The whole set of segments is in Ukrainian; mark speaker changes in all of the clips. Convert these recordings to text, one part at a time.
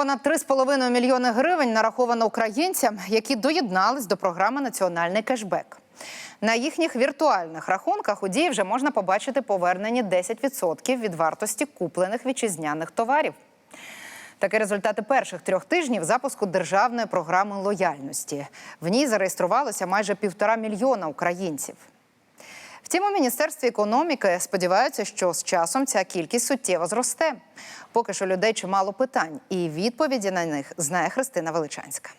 Speaker 1: Понад 3,5 мільйони гривень нараховано українцям, які доєднались до програми Національний кешбек. На їхніх віртуальних рахунках у дії вже можна побачити повернені 10% від вартості куплених вітчизняних товарів. Такі результати перших трьох тижнів запуску державної програми лояльності. В ній зареєструвалося майже півтора мільйона українців. Втім, у міністерстві економіки сподіваються, що з часом ця кількість суттєво зросте. Поки що людей чимало питань, і відповіді на них знає Христина Величанська.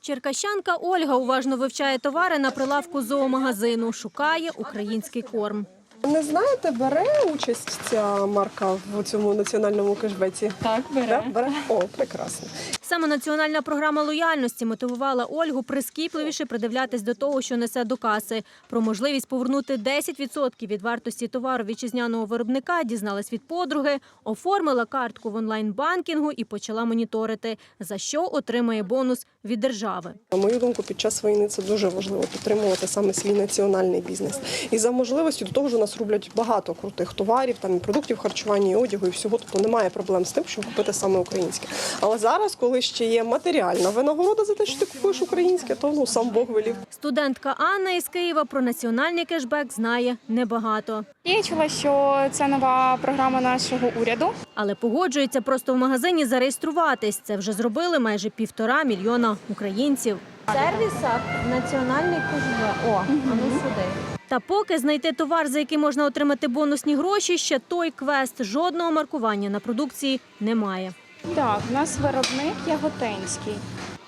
Speaker 2: Черкащанка Ольга уважно вивчає товари на прилавку зоомагазину. Шукає український корм.
Speaker 3: Не знаєте, бере участь ця марка в цьому національному кешбеці?
Speaker 4: Так, бере.
Speaker 3: Так, бере. О, прекрасно.
Speaker 2: Саме національна програма лояльності мотивувала Ольгу прискіпливіше придивлятись до того, що несе до каси. Про можливість повернути 10% від вартості товару вітчизняного виробника дізналась від подруги, оформила картку в онлайн-банкінгу і почала моніторити, за що отримає бонус від держави.
Speaker 3: На мою думку, під час війни це дуже важливо підтримувати саме свій національний бізнес. І за можливості до того ж у нас роблять багато крутих товарів, там і продуктів харчування, і одягу, і всього. Тобто немає проблем з тим, щоб купити саме українське. Але зараз, коли ще є матеріальна винагорода за те, що ти купуєш українське, то ну сам Бог велів.
Speaker 2: Студентка Анна із Києва про національний кешбек знає небагато.
Speaker 4: Я чула, що це нова програма нашого уряду.
Speaker 2: Але погоджується просто в магазині зареєструватись. Це вже зробили майже півтора мільйона українців. Сервіса національний кешбек. О, а ну сюди. Та поки знайти товар, за який можна отримати бонусні гроші, ще той квест. Жодного маркування на продукції немає.
Speaker 4: Так, в нас виробник Яготинський.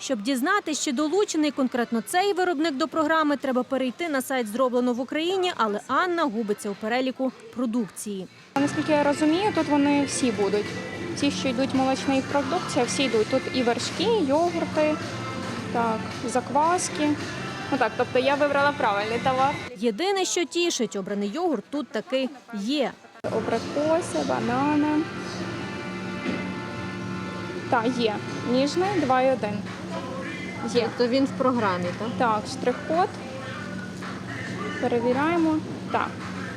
Speaker 2: Щоб дізнатися, чи долучений конкретно цей виробник до програми, треба перейти на сайт зроблено в Україні, але Анна губиться у переліку продукції.
Speaker 4: Наскільки я розумію, тут вони всі будуть. Всі, що йдуть молочна їх продукція, всі йдуть. Тут і вершки, і йогурти, так, закваски. Ну так, тобто я вибрала правильний товар.
Speaker 2: Єдине, що тішить, обраний йогурт тут таки є.
Speaker 4: Абрикоси, банани. Так, є. Ніжний 2,1. Є.
Speaker 2: То він в програмі, так?
Speaker 4: Так, штрих-код. Перевіряємо. Так,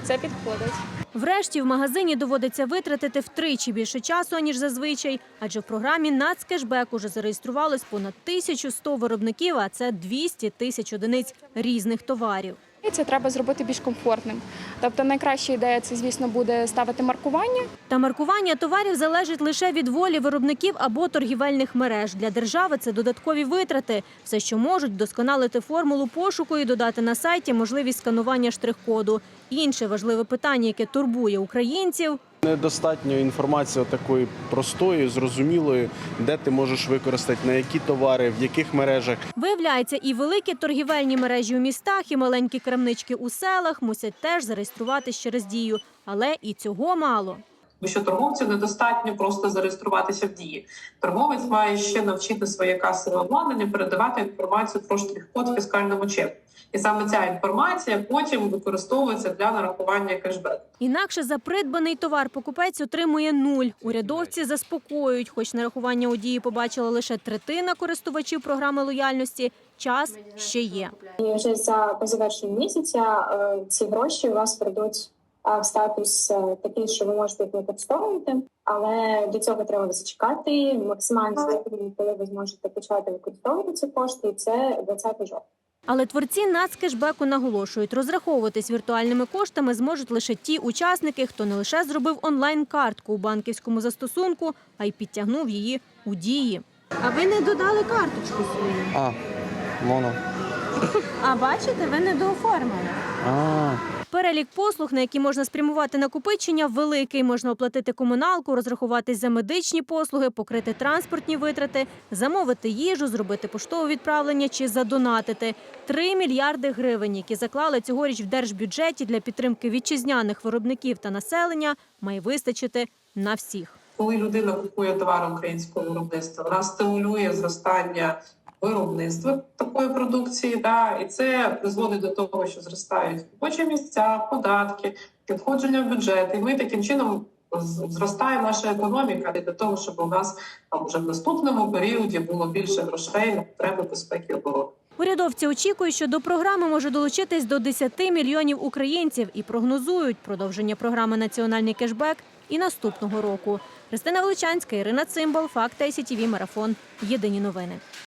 Speaker 4: це підходить.
Speaker 2: Врешті в магазині доводиться витратити втричі більше часу, аніж зазвичай, адже в програмі «Нацкешбек» уже зареєструвалось понад 1100 виробників, а це 200 тисяч одиниць різних товарів.
Speaker 4: Це треба зробити більш комфортним. Тобто найкраща ідея це, звісно, буде ставити маркування.
Speaker 2: Та маркування товарів залежить лише від волі виробників або торгівельних мереж. Для держави це додаткові витрати. Все, що можуть, вдосконалити формулу пошуку і додати на сайті можливість сканування штрих-коду. Інше важливе питання, яке турбує українців.
Speaker 5: Недостатньо інформації такої простої, зрозумілої, де ти можеш використати на які товари, в яких мережах.
Speaker 2: Виявляється, і великі торгівельні мережі у містах, і маленькі крамнички у селах мусять теж зареєструватись через дію. Але і цього мало.
Speaker 6: Бо що торговцю недостатньо просто зареєструватися в дії. Торговець має ще навчити своє касове обладнання передавати інформацію про штрих-код фіскальному чеку. І саме ця інформація потім використовується для нарахування кешбеку.
Speaker 2: Інакше за придбаний товар покупець отримує нуль. Урядовці заспокоюють, хоч нарахування у дії побачила лише третина користувачів програми лояльності. Час ще є.
Speaker 7: І вже за по завершенню місяця е, ці гроші у вас прийдуть в статус е, такий, що ви можете їх використовувати, але до цього треба зачекати максимально степені, коли ви зможете почати використовувати ці кошти, і це 20 жовтня.
Speaker 2: Але творці нацкешбеку наголошують, розраховуватись віртуальними коштами зможуть лише ті учасники, хто не лише зробив онлайн-картку у банківському застосунку, а й підтягнув її у дії. А ви не додали карточку свою.
Speaker 5: А, воно.
Speaker 2: А бачите, ви не дооформили.
Speaker 5: А,
Speaker 2: Перелік послуг, на які можна спрямувати накопичення, великий. Можна оплатити комуналку, розрахуватись за медичні послуги, покрити транспортні витрати, замовити їжу, зробити поштове відправлення чи задонатити. Три мільярди гривень, які заклали цьогоріч в держбюджеті для підтримки вітчизняних виробників та населення, має вистачити на всіх.
Speaker 6: Коли людина купує товар українського виробництва, вона стимулює зростання виробництва такої продукції, да, і це призводить до того, що зростають робочі місця, податки, надходження в бюджет. І ми таким чином зростає наша економіка для того, щоб у нас там вже в наступному періоді було більше грошей на потреби безпеки оборони.
Speaker 2: Урядовці очікують, що до програми може долучитись до 10 мільйонів українців і прогнозують, продовження програми Національний кешбек і наступного року. Христина Величанська, Ірина Цимбал, Факт ICTV, Марафон. Єдині новини.